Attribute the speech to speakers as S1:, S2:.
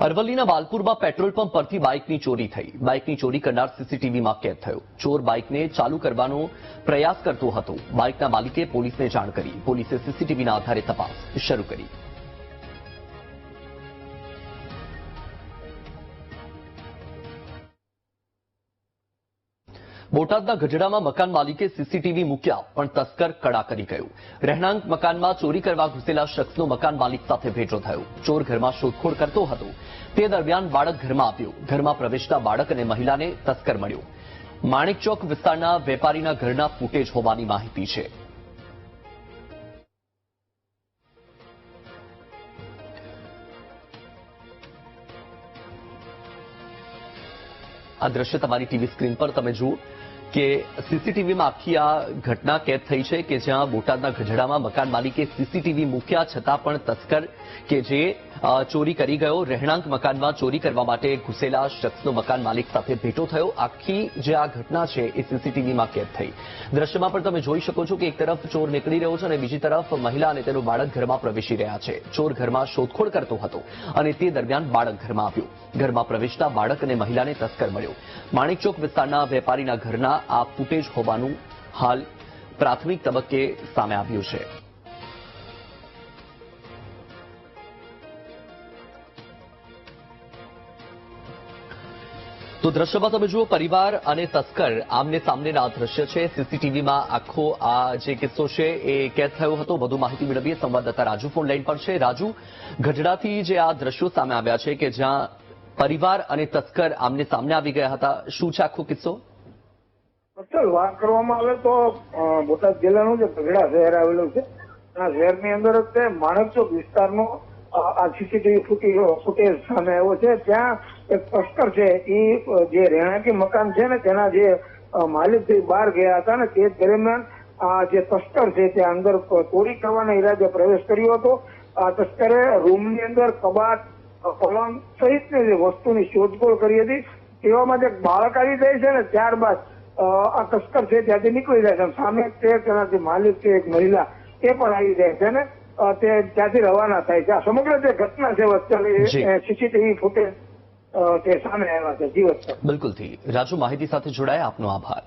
S1: અરવલ્લીના વાલપુરમાં petrol pump પરથી બાઇકની ચોરી થઈ. બાઇકની ચોરી કરનાર સીસીટીવીમાં કેદ થયો. ચોર બાઇકને ચાલુ કરવાનો પ્રયાસ કરતો હતો. બાઇકના માલિકે પોલીસને જાણ કરી. પોલીસે સીસીટીવીના આધારે તપાસ શરૂ કરી. બોટાદના ગઢડામાં મકાન માલિકે સીસીટીવી મૂક્યા, પણ તસ્કર કડા કરી ગયું. રહેણાંક મકાનમાં ચોરી કરવા ઘૂસેલા શખ્સનો મકાન માલિક સાથે ભેટો થયો. ચોર ઘરમાં શોધખોળ કરતો હતો. તે દરમિયાન બાળક ઘરમાં આવ્યું. ઘરમાં પ્રવેશતા બાળક અને મહિલાને તસ્કર મળ્યો. માણેકચોક વિસ્તારના વેપારીના ઘરના ફૂટેજ હોવાની માહિતી છે. આ દ્રશ્ય તમારી ટીવી સ્ક્રીન પર તમે જુઓ. કે સીસીટીવીમાં આખી આ ઘટના કેદ થઈ છે કે જ્યાં બોટાદના ગઢડામાં મકાન માલિકે સીસીટીવી મૂક્યા છતાં પણ તસ્કર કે જે ચોરી કરી ગયો, રહેણાંક મકાનમાં ચોરી કરવા માટે ઘૂસેલા શખ્સનો મકાન માલિક સાથે ભેટો થયો. આખી જે આ ઘટના છે એ સીસીટીવીમાં કેદ થઈ. દ્રશ્યમાં પણ તમે જોઈ શકો છો કે એક તરફ ચોર નીકળી રહ્યો છે અને બીજી તરફ મહિલા અને તેનું બાળક ઘરમાં પ્રવેશી રહ્યા છે. ચોર ઘરમાં શોધખોળ કરતો હતો અને તે દરમિયાન બાળક ઘરમાં આવ્યું. ઘરમાં પ્રવેશતા બાળક અને મહિલાને તસ્કર મળ્યો. માણેકચોક વિસ્તારના વેપારીના ઘરના આ ફૂટેજ હોવાનું હાલ પ્રાથમિક તબક્કે સામે આવ્યું છે. તો દ્રશ્યમાં તમે જુઓ, પરિવાર અને તસ્કર આમને સામનેના દ્રશ્ય છે. સીસીટીવીમાં આખો આ જે કિસ્સો છે એ કેદ થયો હતો. વધુ માહિતી મેળવીએ. સંવાદદાતા રાજુ ફોન લાઈન પર છે. રાજુ ગઢડાથી જે આ દ્રશ્યો સામે આવ્યા છે કે જ્યાં પરિવાર અને તસ્કર આમને સામને આવી ગયા હતા, શું છે આખો કિસ્સો?
S2: ચાલ વાત કરવામાં આવે તો બોટાદ જિલ્લાનું જે ગઢડા શહેર આવેલું છે, આ શહેરની અંદર તે માણકચોક વિસ્તારનો આ સીસીટીવી ફૂટેજ ફૂટેજ સામે આવ્યો છે. ત્યાં એક તસ્કર છે એ જે રહેણાંકી મકાન છે ને, તેના જે માલિક છે બહાર ગયા હતા ને, તે દરમિયાન આ જે તસ્કર છે, તે અંદર ચોરી કરવાના ઈરાદે પ્રવેશ કર્યો હતો. આ તસ્કરે રૂમની અંદર કબાટ પલંગ સહિતની જે વસ્તુની શોધખોળ કરી હતી. તેવામાં જે બાળક આવી જાય છે ને, ત્યારબાદ આ તસ્કર છે ત્યાંથી નીકળી જાય છે. સામે તે તેનાથી માલિક છે એક મહિલા એ પણ આવી જાય છે ને તે ત્યાંથી રવાના થાય છે. આ સમગ્ર જે ઘટના છે વચ્ચે સીસીટીવી ફૂટેજ તે સામે આવ્યા છે જીવત
S1: બિલકુલથી રાજુ માહિતી સાથે જોડાયા. આપનો આભાર.